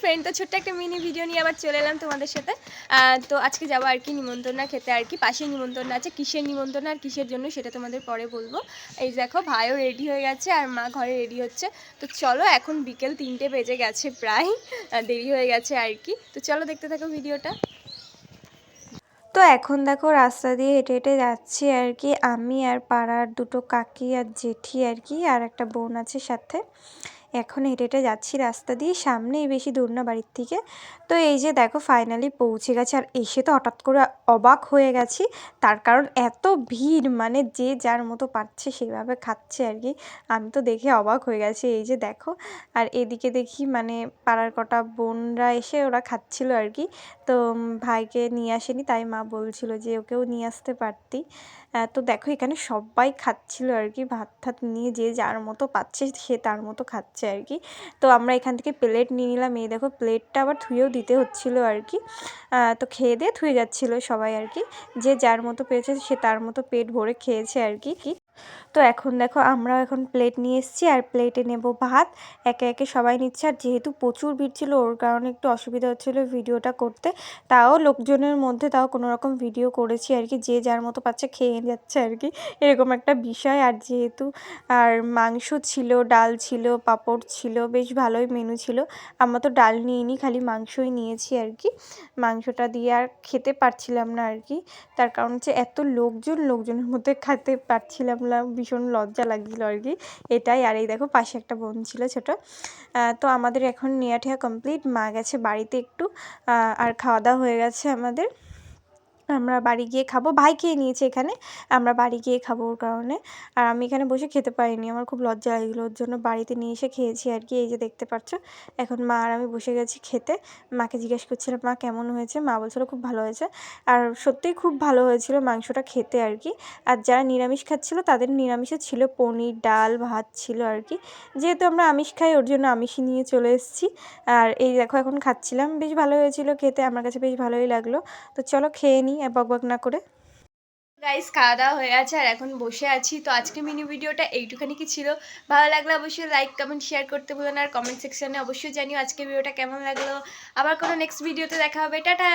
Friend তো ছোট্ট একটা মিনি ভিডিও নিয়ে আবার চলে এলাম তোমাদের সাথে। তো আজকে যাব আর কি নিমন্ত্রণা খেতে আর কি। পাশেই নিমন্ত্রণ আছে, কিসের নিমন্ত্রণ আর কিসের জন্য সেটা তোমাদের পরে বলব। এই দেখো, ভাইও রেডি হয়ে গেছে আর মা ঘরে রেডি হচ্ছে। তো চলো, এখন বিকেল তিনটে বেজে গেছে প্রায়। দেরি হয়ে গেছে আর কি। তো চলো, দেখতে থাকো ভিডিওটা তো এখন দেখো, রাস্তা দিয়ে হেঁটে হেঁটে যাচ্ছি আর কি। আমি আর পাড়ার দুটো কাকি আর জেঠি আর কি, আর একটা বোন আছে সাথে। এখন হেঁটে হেঁটে যাচ্ছি রাস্তা দিয়ে, সামনেই বেশি দূর না বাড়ির থেকে। তো এই যে দেখো ফাইনালি পৌঁছে গেছে আর এসে তো হঠাৎ করে অবাক হয়ে গেছি। তার কারণ এত ভিড় মানে যে যার মতো পাচ্ছে সেভাবে খাচ্ছে আর কি। আমি তো দেখে অবাক হয়ে গেছি, এই যে দেখো। আর এদিকে দেখি মানে পাড়ার কটা বোনরা এসে ওরা খাচ্ছিল আর কি। তো ভাইকে নিয়ে আসেনি, তাই মা বলছিল যে ওকেও নিয়ে আসতে পারতি। তো দেখো এখানে সবাই খাচ্ছিল আর কি ভাত ঠাত নিয়ে যে যার মতো পাচ্ছে সে তার মতো খাচ্ছে। আর কি। তো আমরা এখান থেকে প্লেট নিয়ে নিলাম। এই দেখো প্লেটটা আবার ধুয়েও দিতে হচ্ছিল আর কি। তো খেয়ে দিয়ে ধুয়ে যাচ্ছিল সবাই আর কি। যে যার মতো পেয়েছে সে তার মতো পেট ভরে খেয়েছে আর কি। তো এখন দেখো আমরাও এখন প্লেট নিয়ে এসেছি আর প্লেটে নেব ভাত। একে একে সবাই নিচ্ছে আর যেহেতু প্রচুর ভিড় ছিল, ওর কারণে একটু অসুবিধা হচ্ছিল ভিডিওটা করতে। তাও লোকজনের মধ্যে তাও কোনো রকম ভিডিও করেছি আর কি, যে যার মতো পাচ্ছে খেয়ে যাচ্ছে আর কি। এরকম একটা বিষয়। আর যেহেতু আর মাংস ছিল, ডাল ছিল, পাঁপড় ছিল, বেশ ভালোই মেনু ছিল। আমরা তো ডাল নিইনি, খালি মাংসই নিয়েছি আর কি। মাংসটা দিয়ে আর খেতে পারছিলাম না আর কি। তার কারণ হচ্ছে এত লোকজন, লোকজনের মধ্যে খেতে পারছিলাম ভীষণ লজ্জা লাগছিল আর কি। এটাই, আর এই দেখো পাশে একটা বোন ছিল ছোট। তো আমাদের এখন নেওয়া ঠেয়া কমপ্লিট মা গেছে বাড়িতে একটু। আর খাওয়া দাওয়া হয়ে গেছে আমাদের। আমরা বাড়ি গিয়ে খাব। ভাই খেয়ে নিয়েছে এখানে। আমরা বাড়ি গিয়ে খাব ওর কারণে। আর আমি এখানে বসে খেতে পারিনি। আমার খুব লজ্জা লাগছিল। ওর জন্য বাড়িতে নিয়ে এসে খেয়েছি আর কি। এই যে দেখতে পাচ্ছ, এখন মা আর আমি বসে গেছি খেতে। মাকে জিজ্ঞেস করছিলাম, মা, কেমন হয়েছে? মা বলছিলো, খুব ভালো হয়েছে। আর সত্যিই খুব ভালো হয়েছিল মাংসটা খেতে আর কি। আর যারা নিরামিষ খাচ্ছিলো, তাদের নিরামিষে ছিল পনির, ডাল, ভাত ছিল আর কি। যেহেতু আমরা আমিষ খাই, ওর জন্য আমিষই নিয়ে চলে এসেছি। আর এই দেখো, এখন খাচ্ছিলাম। বেশ ভালো হয়েছিল খেতে। আমার কাছে বেশ ভালোই লাগল। তো চলো, খেয়ে নিই আর বকবক না করে। গাইস খাওয়া দাওয়া হয়ে আছে আর এখন বসে আছি। তো আজকে মিনি ভিডিওটা এইটুখানি কি ছিল? ভালো লাগলে অবশ্যই লাইক কমেন্ট শেয়ার করতে ভুলো না আর কমেন্ট সেকশানে অবশ্যই জানিও আজকে ভিডিওটা কেমন লাগল। আবার কোনো নেক্সট ভিডিওতে দেখা হবে। টাটা!